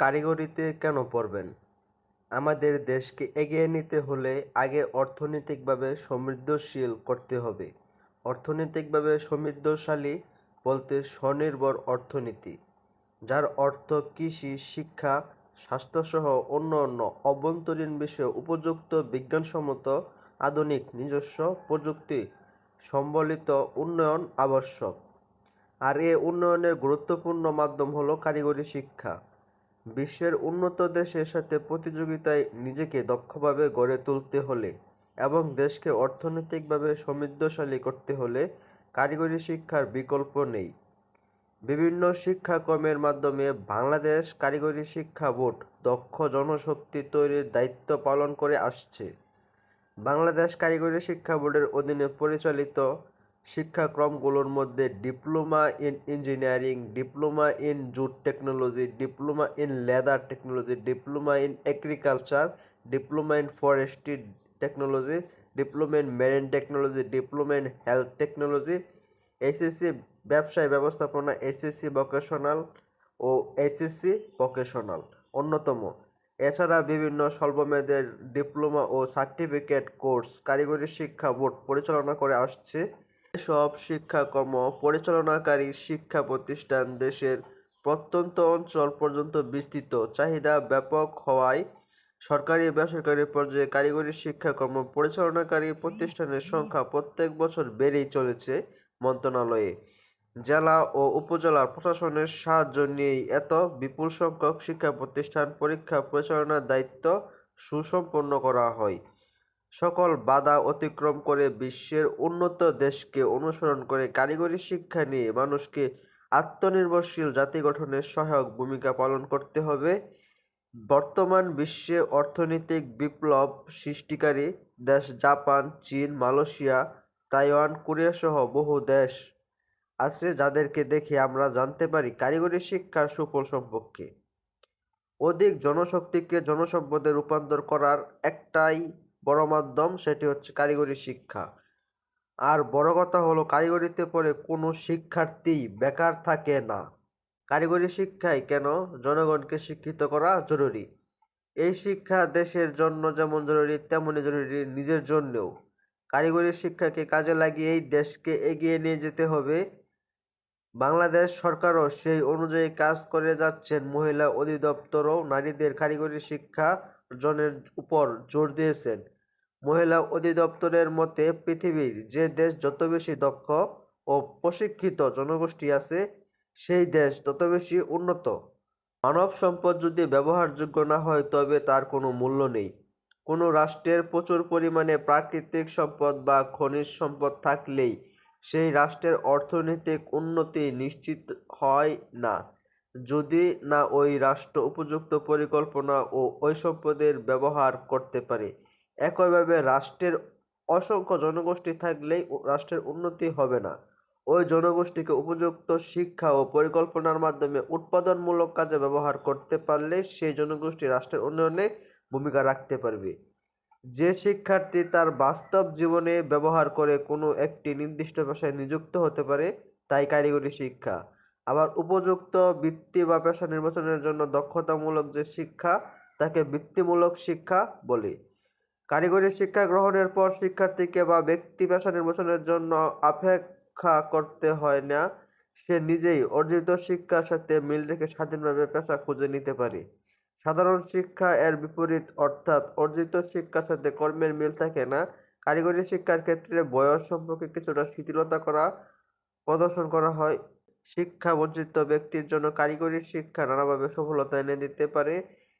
কারিগরিতে কেন পড়বেন? আমাদের দেশকে এগিয়ে নিতে হলে আগে অর্থনৈতিকভাবে সমৃদ্ধশীল করতে হবে। অর্থনৈতিকভাবে সমৃদ্ধশালী বলতে স্বনির্ভর অর্থনীতি, যার অর্থ কৃষি, শিক্ষা, স্বাস্থ্যসহ অন্য অন্য অভ্যন্তরীণ বিষয়ে উপযুক্ত বিজ্ঞানসম্মত আধুনিক নিজস্ব প্রযুক্তি সম্বলিত উন্নয়ন আবশ্যক। আর এ উন্নয়নের গুরুত্বপূর্ণ মাধ্যম হলো কারিগরি শিক্ষা। বিশ্বের উন্নত দেশের সাথে প্রতিযোগিতায় নিজেকে দক্ষভাবে গড়ে তুলতে হলে এবং দেশকে অর্থনৈতিকভাবে সমৃদ্ধশালী করতে হলে কারিগরি শিক্ষার বিকল্প নেই। বিভিন্ন শিক্ষাক্রমের মাধ্যমে বাংলাদেশ কারিগরি শিক্ষা বোর্ড দক্ষ জনশক্তি তৈরির দায়িত্ব পালন করে আসছে। বাংলাদেশ কারিগরি শিক্ষা বোর্ডের অধীনে পরিচালিত শিক্ষাক্রমগুলোর মধ্যে diploma in engineering, diploma in jute technology, diploma in leather technology, diploma in agriculture, diploma in forestry technology, diploma in marine technology, diploma in health technology, SSC ব্যবসায় ব্যবস্থাপনা, এসএসসি ভোকেশনাল ও এসএসসি ভোকেশনাল, অন্যতম। এছাড়া বিভিন্ন স্বল্পমেয়াদের diploma ও certificate course, কারিগরি শিক্ষা বোর্ড পরিচালনা করে আসছে। এসব শিক্ষাকর্ম পরিচালনাকারী শিক্ষা প্রতিষ্ঠান দেশের প্রত্যন্ত অঞ্চল পর্যন্ত বিস্তৃত। চাহিদা ব্যাপক হওয়ায় সরকারি বেসরকারি পর্যায়ে কারিগরি শিক্ষাকর্ম পরিচালনাকারী প্রতিষ্ঠানের সংখ্যা প্রত্যেক বছর বেড়েই চলেছে মন্ত্রণালয়ে। জেলা ও উপজেলা প্রশাসনের সাহায্য নিয়েই এত বিপুল সংখ্যক শিক্ষা প্রতিষ্ঠান পরীক্ষা পরিচালনার দায়িত্ব সুসম্পন্ন করা হয়। সকল বাধা অতিক্রম করে বিশ্বের উন্নত দেশকে অনুসরণ করে কারিগরি শিক্ষা নিয়ে মানুষকে আত্মনির্ভরশীল জাতি গঠনের সহায়ক ভূমিকা পালন করতে হবে। বর্তমান বিশ্বে অর্থনৈতিক বিপ্লব সৃষ্টিকারী দেশ জাপান, চীন, মালয়েশিয়া, তাইওয়ান কোরিয়া সহ বহু দেশ আছে যাদেরকে দেখে আমরা জানতে পারি কারিগরি শিক্ষার সুফল সম্পর্কে। অধিক জনশক্তিকে জনসম্পদে রূপান্তর করার একটাই বড় মাধ্যম, সেটি হচ্ছে কারিগরি শিক্ষা। আর বড় কথা হলো, কারিগরিতে পড়ে কোনো শিক্ষার্থী বেকার থাকে না। কারিগরি শিক্ষায় কেন? জনগণকে শিক্ষিত করা জরুরি। এই শিক্ষা দেশের জন্য যেমন জরুরি, তেমনই জরুরি নিজের জন্যও। কারিগরি শিক্ষাকে কাজে লাগিয়েই দেশকে এগিয়ে নিয়ে যেতে হবে। বাংলাদেশ সরকারও সেই অনুযায়ী কাজ করে যাচ্ছেন। মহিলা অধিদপ্তরও নারীদের কারিগরি শিক্ষা অর্জনের উপর জোর দিয়েছেন। মহিলা অধিদপ্তরের মতে, পৃথিবীর যে দেশ যত বেশি দক্ষ ও প্রশিক্ষিত জনগোষ্ঠী আছে, সেই দেশ তত বেশি উন্নত। মানব সম্পদ যদি ব্যবহারযোগ্য না হয়, তবে তার কোনো মূল্য নেই। কোনো রাষ্ট্রের প্রচুর পরিমাণে প্রাকৃতিক সম্পদ বা খনিজ সম্পদ থাকলেই সেই রাষ্ট্রের অর্থনৈতিক উন্নতি নিশ্চিত হয় না। যদি না ওই রাষ্ট্র উপযুক্ত পরিকল্পনা ও ওই সম্পদের ব্যবহার করতে পারে। একইভাবে রাষ্ট্রের অসংখ্য জনগোষ্ঠী থাকলেই রাষ্ট্রের উন্নতি হবে না। ওই জনগোষ্ঠীকে উপযুক্ত শিক্ষা ও পরিকল্পনার মাধ্যমে উৎপাদনমূলক কাজে ব্যবহার করতে পারলে সেই জনগোষ্ঠী রাষ্ট্রের উন্নয়নে ভূমিকা রাখতে পারবে। যে শিক্ষার্থী তার বাস্তব জীবনে ব্যবহার করে কোনো একটি নির্দিষ্ট পেশায় নিযুক্ত হতে পারে, তাই কারিগরি শিক্ষা। আবার উপযুক্ত বৃত্তি বা পেশা নির্বাচনের জন্য দক্ষতামূলক যে শিক্ষা, তাকে বৃত্তিমূলক শিক্ষা বলে। কারিগরি শিক্ষা গ্রহণের পর শিক্ষার্থীকে বা ব্যক্তি পেশা নির্বাচনের জন্য অপেক্ষা করতে হয় না, সে নিজেই অর্জিত শিক্ষার সাথে মিল রেখে স্বাধীনভাবে পেশা খুঁজে নিতে পারে। সাধারণ শিক্ষা এর বিপরীত, অর্থাৎ অর্জিত শিক্ষার সাথে কর্মের মিল থাকে না। কারিগরি শিক্ষার ক্ষেত্রে বয়স সম্পর্কে কিছুটা শিথিলতা করা, প্রদর্শন করা হয়। শিক্ষা বঞ্চিত ব্যক্তির জন্য কারিগরি শিক্ষা নানাভাবে সফলতা এনে দিতে পারে।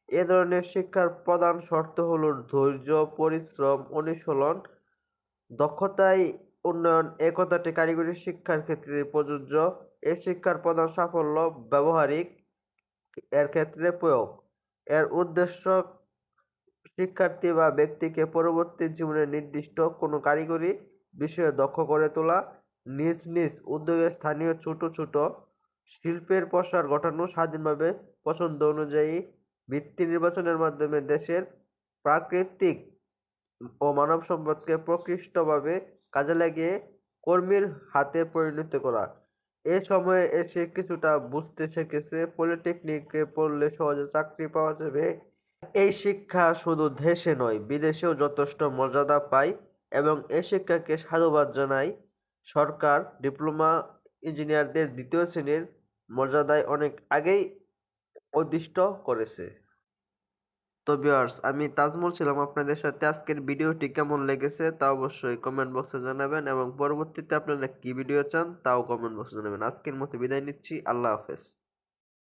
এ ধরনের শিক্ষার প্রধান শর্ত হলো ধৈর্য, পরিশ্রম, অনুশীলন দক্ষতায় উন্নয়ন। এ কথাটি কারিগরি শিক্ষার ক্ষেত্রে প্রযোজ্য। এই শিক্ষার প্রধান সাফল্য ব্যবহারিক, এর ক্ষেত্রে প্রয়োগ। এর উদ্দেশ্য শিক্ষার্থী বা ব্যক্তিকে পরবর্তী জীবনে নির্দিষ্ট কোনো কারিগরি বিষয়ে দক্ষ করে তোলা। নিজ নিজ উদ্যোগে স্থানীয় ছোট ছোট শিল্পের প্রসার ঘটানো স্বাধীনভাবে পছন্দ অনুযায়ী বৃত্তি নির্বাচনের মাধ্যমে দেশের প্রাকৃতিক ও মানব সম্পদকে প্রকৃষ্টভাবে কাজে লাগিয়ে কর্মীর হাতে পরিণত করা। এ সময়ে এসে কিছুটা বুঝতে শিখেছে পলিটেকনিকে পড়লে সহজে চাকরি পাওয়া যাবে। এই শিক্ষা শুধু দেশে নয়, বিদেশেও যথেষ্ট মর্যাদা পায় এবং এই শিক্ষাকে সাধুবাদ জানাই সরকার, ডিপ্লোমা ইঞ্জিনিয়ারদের দ্বিতীয় শ্রেণির মর্যাদায় অনেক আগেই অধিষ্ঠ করেছে। তো ভিউয়ার্স আমি তাজমল ছিলাম আপনাদের সাথে। আজকের ভিডিওটি কেমন লেগেছে তা অবশ্যই কমেন্ট বক্সে জানাবেন এবং পরবর্তীতে আপনারা কি ভিডিও চান তাও কমেন্ট বক্সে জানাবেন। আজকের মতো বিদায় নিচ্ছি। আল্লাহ হাফেজ।